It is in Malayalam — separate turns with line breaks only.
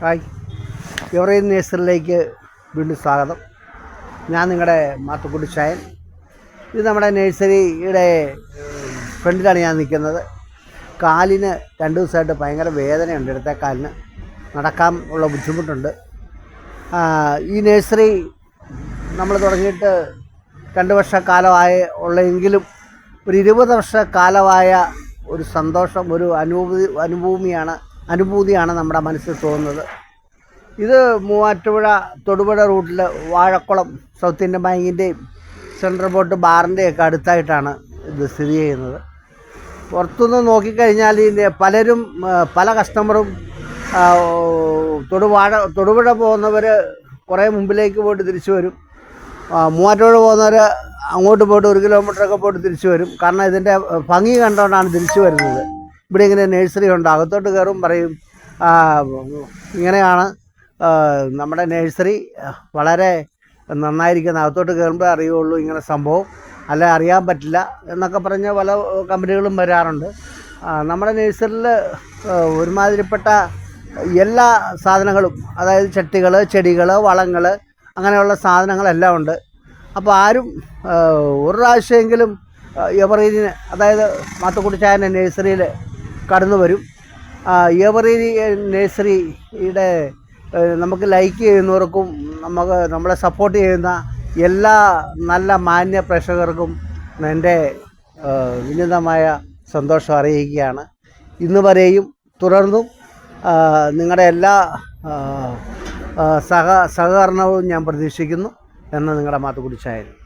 ഹായ്. എവറേൻ നേഴ്സറിലേക്ക് വീണ്ടും സ്വാഗതം. ഞാൻ നിങ്ങളുടെ മാത്തുക്കുട്ടി ചായൻ ഇത് നമ്മുടെ നേഴ്സറിയുടെ ഫ്രണ്ടിലാണ് ഞാൻ നിൽക്കുന്നത്. കാലിന് രണ്ട് ദിവസമായിട്ട് ഭയങ്കര വേദനയുണ്ട് ഇടത്തെ കാലിന്. നടക്കാൻ ഉള്ള ബുദ്ധിമുട്ടുണ്ട്. ഈ നേഴ്സറി നമ്മൾ തുടങ്ങിയിട്ട് രണ്ട് വർഷക്കാലമായ ഉള്ളെങ്കിലും ഒരു ഇരുപത് വർഷക്കാലമായ ഒരു സന്തോഷം ഒരു അനുഭൂതി അനുഭൂമിയാണ് അനുഭൂതിയാണ് നമ്മുടെ മനസ്സിൽ തോന്നുന്നത്. ഇത് മൂവാറ്റുപുഴ തൊടുപുഴ റൂട്ടിൽ വാഴക്കുളം സൗത്ത് ഇന്ത്യൻ ബാങ്കിന്റെയും സെൻട്രൽ ബോട്ട് ബാറിന്റെയൊക്കെ അടുത്തായിട്ടാണ് ഇത് സ്ഥിതി ചെയ്യുന്നത്. പുറത്തുനിന്ന് നോക്കിക്കഴിഞ്ഞാൽ പലരും പല കസ്റ്റമറും തൊടുവാഴ തൊടുപുഴ പോകുന്നവർ കുറേ മുമ്പിലേക്ക് പോയിട്ട് തിരിച്ചു വരും. മൂവാറ്റുപുഴ പോകുന്നവർ അങ്ങോട്ട് പോയിട്ട് ഒരു കിലോമീറ്ററൊക്കെ പോയിട്ട് തിരിച്ചു വരും. കാരണം ഇതിന്റെ ഭംഗി കണ്ടുകൊണ്ടാണ് തിരിച്ചു വരുന്നത്. ഇവിടെ ഇങ്ങനെ നഴ്സറി ഉണ്ട്. അകത്തോട്ട് കയറും പറയും ഇങ്ങനെയാണ് നമ്മുടെ നഴ്സറി വളരെ നന്നായിരിക്കുന്ന അകത്തോട്ട് കയറുമ്പോൾ അറിയുള്ളൂ ഇങ്ങനെ സംഭവം. അല്ല അറിയാൻ പറ്റില്ല എന്നൊക്കെ പറഞ്ഞ പല കമ്പനികളും വരാറുണ്ട്. നമ്മുടെ നഴ്സറിയിൽ ഒരുമാതിരിപ്പെട്ട എല്ലാ സാധനങ്ങളും അതായത് ചട്ടികൾ ചെടികൾ വളങ്ങൾ അങ്ങനെയുള്ള സാധനങ്ങളെല്ലാം ഉണ്ട്. അപ്പോൾ ആരും ഒരു പ്രാവശ്യമെങ്കിലും എവറീന് അതായത് മാത്തുക്കുട്ടിച്ചായന്റെ നഴ്സറിയിൽ കടന്നു വരും. എവറി നഴ്സറിയുടെ നമുക്ക് ലൈക്ക് ചെയ്യുന്നവർക്കും നമുക്ക് നമ്മളെ സപ്പോർട്ട് ചെയ്യുന്ന എല്ലാ നല്ല മാന്യ പ്രേക്ഷകർക്കും എന്റെ വിനീതമായ സന്തോഷം അറിയിക്കുകയാണ്. ഇന്ന് വരെയും തുടർന്നും നിങ്ങളുടെ എല്ലാ സഹ സഹകരണവും ഞാൻ പ്രതീക്ഷിക്കുന്നു. എന്ന് നിങ്ങളുടെ മാത്തുകുടിച്ചായിരുന്നു